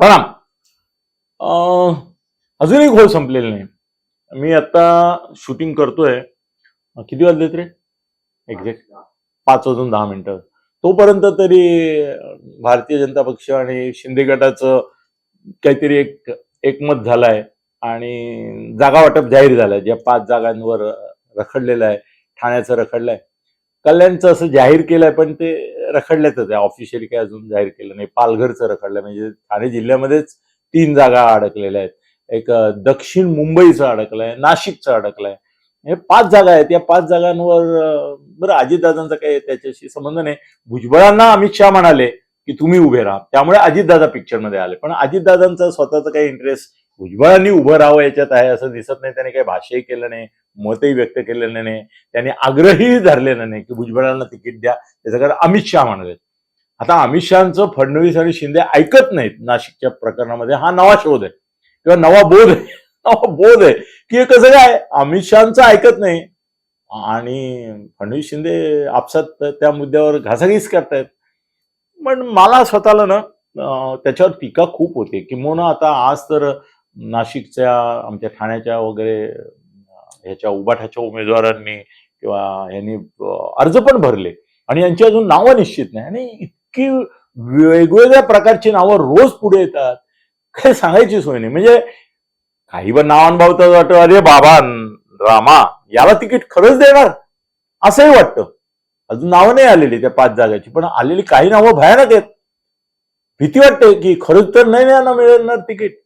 प्रणाम. अजूनही घोळ संपलेला नाही. मी आता शूटिंग करतोय. किती वाजलेत रे? एक्झॅक्ट पाच वाजून दहा मिनिटं. तोपर्यंत तरी भारतीय जनता पक्ष आणि शिंदे गटाचं काहीतरी एक एकमत झालंय आणि जागा वाटप जाहीर झालंय. ज्या पाच जागांवर रखडलेलं आहे ठाण्याचं रखडलंय. कल्याणचं असं जाहीर केलंय पण ते रखडल्याच आहे. ऑफिशियली काय अजून जाहीर केलं नाही. पालघरचं रखडलंय म्हणजे ठाणे जिल्ह्यामध्येच तीन जागा अडकलेल्या आहेत. एक दक्षिण मुंबईचं अडकलंय नाशिकचं अडकलंय. हे पाच जागा आहेत. या पाच जागांवर बरं अजितदादांचा काही त्याच्याशी संबंध नाही. भुजबळांना अमित शहा म्हणाले की तुम्ही उभे राहा. त्यामुळे अजितदादा पिक्चरमध्ये आले. पण अजितदादांचा स्वतःचा काही इंटरेस्ट भुजबळांनी उभं राहावं याच्यात आहे असं दिसत नाही. त्याने काही भाष्यही केलं नाही मतही व्यक्त केलेलं नाही. त्यांनी आग्रही धरलेलं नाही की भुजबळांना तिकीट द्या. त्याचं कारण अमित शहा म्हणाले. आता अमित शहाचं फडणवीस आणि शिंदे ऐकत नाहीत नाशिकच्या प्रकरणामध्ये. हा नवा शोध आहे. किंवा नवा बोध आहे. नवा बोध आहे की हे कसं काय? अमित शहाचं ऐकत नाही. आणि फडणवीस शिंदे आपसात त्या मुद्द्यावर घासाघीस करतायत. पण मला स्वतःला ना त्याच्यावर टीका खूप होते किंवा आता आज तर नाशिकच्या आमच्या ठाण्याच्या वगैरे ह्याच्या उबाठाच्या उमेदवारांनी किंवा यांनी अर्ज पण भरले. आणि यांची अजून नावं निश्चित नाही. आणि इतकी वेगवेगळ्या प्रकारची नावं रोज पुढे येतात. काय सांगायची सोय नाही. म्हणजे काही पण नावांबाबत वाटतं अरे बाबा रामा याला तिकीट खरंच देणार? असंही वाटतं. अजून नावं नाही आलेली त्या पाच जागाची. पण आलेली काही नावं भयानक आहेत. भीती वाटते की खरंच तर नाही ना मिळणार तिकीट.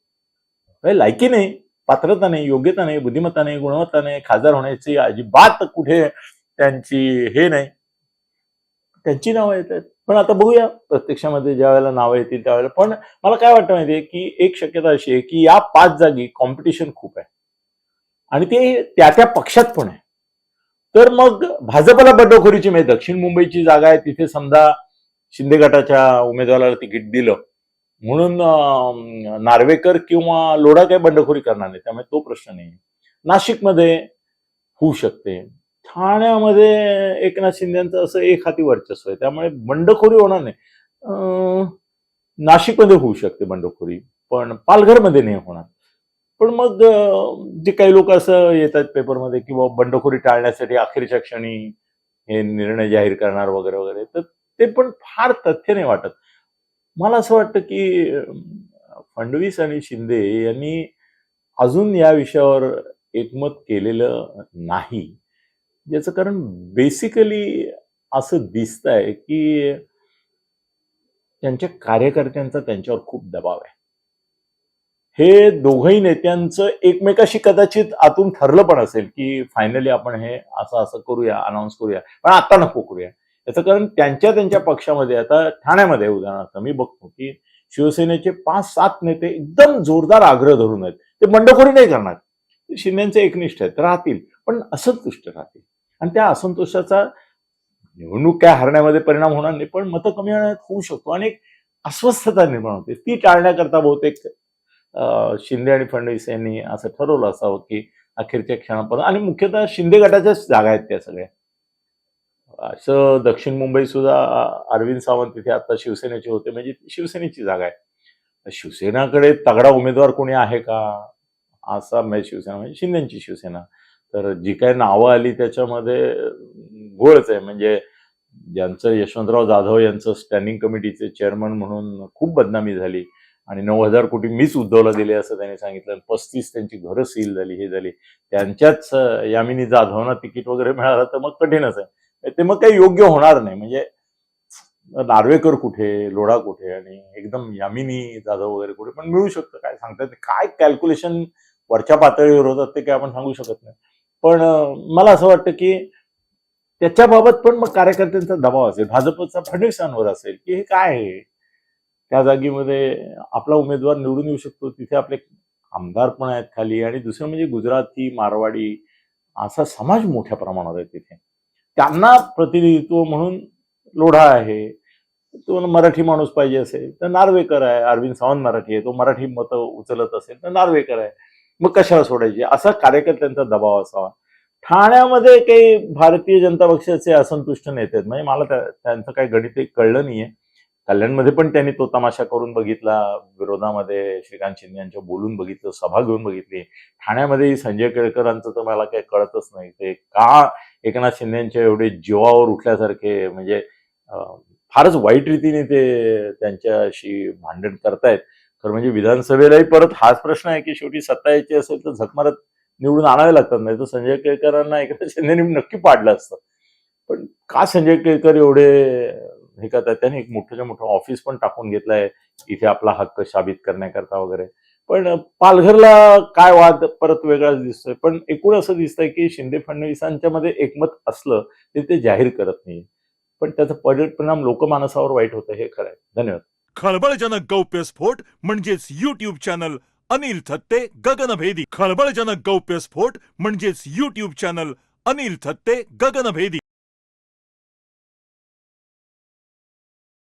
लायकी नाही पात्रता नाही योग्यता नाही बुद्धिमत्ता नाही गुणवत्ता नाही खासदार होण्याची अजिबात कुठे त्यांची हे नाही. त्यांची नावं येत आहेत. पण आता बघूया प्रत्यक्षामध्ये ज्या वेळेला नावं येतील त्यावेळेला. पण मला काय वाटतं माहितीये की एक शक्यता अशी आहे की या पाच जागी कॉम्पिटिशन खूप आहे. आणि ते त्या त्या पक्षात पण आहे. तर मग भाजपला बंडखोरीची म्हणजे दक्षिण मुंबईची जागा आहे. तिथे समजा शिंदे गटाच्या उमेदवाराला तिकीट दिलं. म्हणून नार्वेकर किंवा लोढा काही बंडखोरी करणार नाही त्यामुळे तो प्रश्न नाही. नाशिकमध्ये होऊ शकते. ठाण्यामध्ये एकनाथ शिंदेचं असं एक हाती वर्चस्व आहे त्यामुळे बंडखोरी होणार नाही. नाशिकमध्ये होऊ शकते बंडखोरी पण पालघरमध्ये नाही होणार. पण मग जे काही लोक असं येतात पेपरमध्ये की बाबा बंडखोरी टाळण्यासाठी अखेरच्या क्षणी हे निर्णय जाहीर करणार वगैरे वगैरे तर ते पण फार तथ्य नाही वाटत. मला असं वाटतं की फडणवीस आणि शिंदे यांनी अजून या विषयावर एकमत केलेलं नाही. याचं कारण बेसिकली असं दिसतंय की त्यांच्या कार्यकर्त्यांचा त्यांच्यावर खूप दबाव आहे. हे दोघही नेत्यांचं एकमेकाशी कदाचित आतून ठरलं पण असेल की फायनली आपण हे असं असं करूया अनाऊन्स करूया. पण आता नको करूया. याचं कारण त्यांच्या त्यांच्या पक्षामध्ये आता ठाण्यामध्ये उदाहरणार्थ मी बघतो की शिवसेनेचे पाच सात नेते एकदम जोरदार आग्रह धरून आहेत. ते बंडखोरी नाही करणार. ते शिंदेचे एकनिष्ठ आहेत राहतील. पण असंतुष्ट राहतील. आणि त्या असंतोषाचा निवडणूक काय हरण्यामध्ये परिणाम होणार नाही पण मतं कमी होण्यात होऊ शकतो. आणि एक अस्वस्थता निर्माण होते. ती टाळण्याकरता बहुतेक शिंदे आणि फडणवीस यांनी असं ठरवलं असावं की अखेरच्या क्षणापर्यंत आणि मुख्यतः शिंदे गटाच्याच जागा आहेत त्या सगळ्या. असं दक्षिण मुंबई सुद्धा अरविंद सावंत तिथे आता शिवसेनेचे होते म्हणजे शिवसेनेची जागा आहे. शिवसेनाकडे तगडा उमेदवार कोणी आहे का? असा म्हणजे शिवसेना म्हणजे शिंदेची शिवसेना. तर जी काही नावं आली त्याच्यामध्ये गोळच घोळच आहे. म्हणजे ज्यांचं यशवंतराव जाधव यांचं स्टँडिंग कमिटीचे चेअरमन म्हणून खूप बदनामी झाली. आणि नऊ हजार कोटी मीच उद्धवला दिले असं त्यांनी सांगितलं. पस्तीस त्यांची घरं सील झाली हे झाली. त्यांच्याच यामिनी जाधवना तिकीट वगैरे मिळालं तर मग कठीणच आहे. ते मग काही योग्य होणार नाही. म्हणजे नार्वेकर कुठे लोढा कुठे आणि एकदम यामिनी जाधव वगैरे कुठे पण मिळू शकतं. काय सांगतात काय कॅल्क्युलेशन वरच्या पातळीवर होतात ते काय आपण सांगू शकत नाही. पण मला असं वाटतं की त्याच्याबाबत पण मग कार्यकर्त्यांचा दबाव असेल. भाजपचा फडणवीसांवर असेल की हे काय आहे? त्या जागेमध्ये आपला उमेदवार निवडून येऊ शकतो. तिथे आपले आमदार पण आहेत खाली आणि दुसरं म्हणजे गुजराती मारवाडी असा समाज मोठ्या प्रमाणावर आहे तिथे. त्यांना प्रतिनिधित्व म्हणून लोढा आहे तो मराठी माणूस पाहिजे असेल तर नार्वेकर आहे अरविंद सावंत मराठी आहे तो मराठी मतं उचलत असेल तर नार्वेकर आहे. मग कशाला सोडायचे? असा कार्यकर्त्यांचा दबाव असावा. ठाण्यामध्ये काही भारतीय जनता पक्षाचे असंतुष्ट नेते आहेत. म्हणजे मला त्यांचं काही गणित कळलं नाहीये. कल्याणमध्ये पण त्यांनी तो तमाशा करून बघितला विरोधामध्ये श्रीकांत शिंदे यांच्या बोलून बघितलं सभा घेऊन बघितली. ठाण्यामध्ये संजय केळकरांचं तर मला काही कळतच नाही. ते का एकनाथ शिंदेच्या एवढे जीवावर उठल्यासारखे म्हणजे फारच वाईट रीतीने ते त्यांच्याशी भांडण करतायत. तर म्हणजे विधानसभेलाही परत हाच प्रश्न आहे की शेवटी सत्ता यायची असेल तर झकमारत निवडून आणावे लागतात नाही तर संजय केळकरांना एकनाथ शिंदेने नक्की पाडलं असतं. पण का संजय केळकर एवढे हे करतात त्यांनी एक मोठंच्या मोठं ऑफिस पण टाकून घेतलंय. इथे आपला हक्क साबित करण्याकरता वगैरे. पण पालघरला काय वाद परत वेगळाच दिसतोय. पण एकूण असं दिसतंय की शिंदे फडणवीसांच्या मध्ये एकमत असलं तरी ते जाहीर करत नाही पण त्याचा परिणाम लोकमानसावर वाईट होतं हे खरं आहे. धन्यवाद. खळबळजनक गौप्यस्फोट म्हणजेच युट्यूब चॅनल अनिल थत्ते गगनभेदी. खळबळजनक गौप्यस्फोट म्हणजेच युट्यूब चॅनल अनिल थत्ते गगनभेदी.